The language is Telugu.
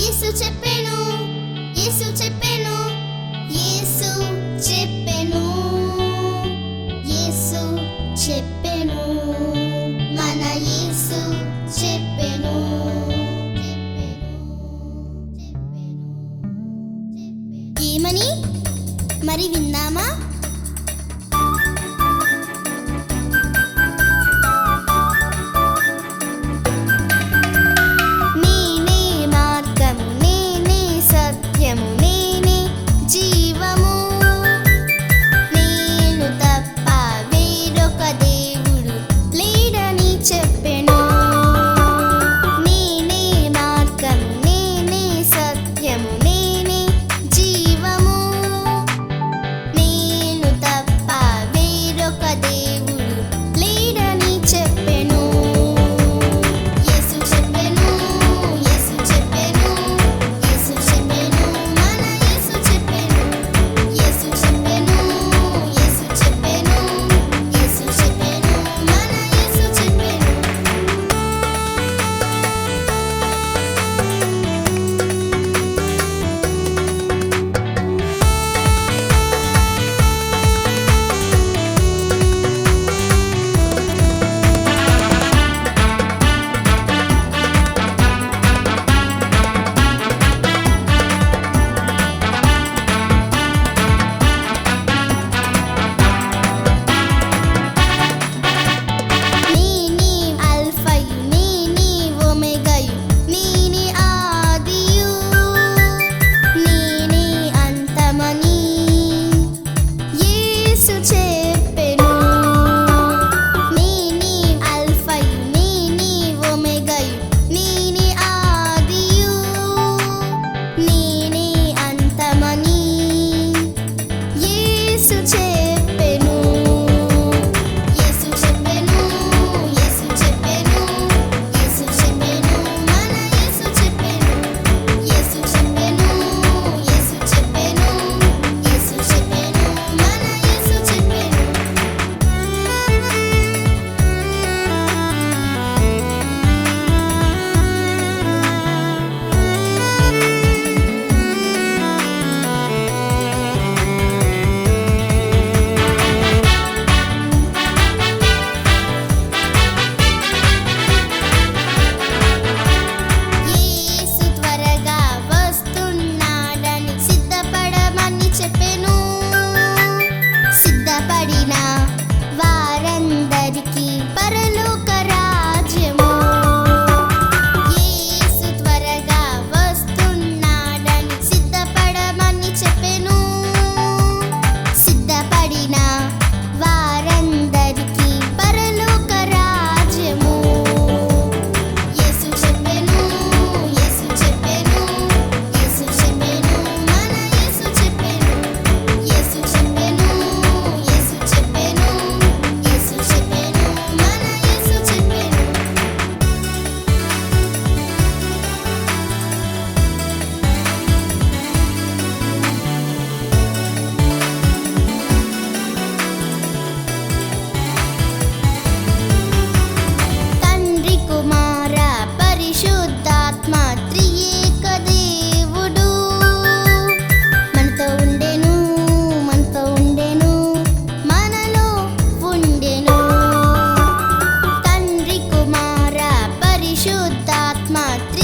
యేసు చెప్పెను యేసు చెప్పెను యేసు చెప్పెను యేసు చెప్పెను మన యేసు చెప్పెను ఏమని? మరి విందామా Matriz.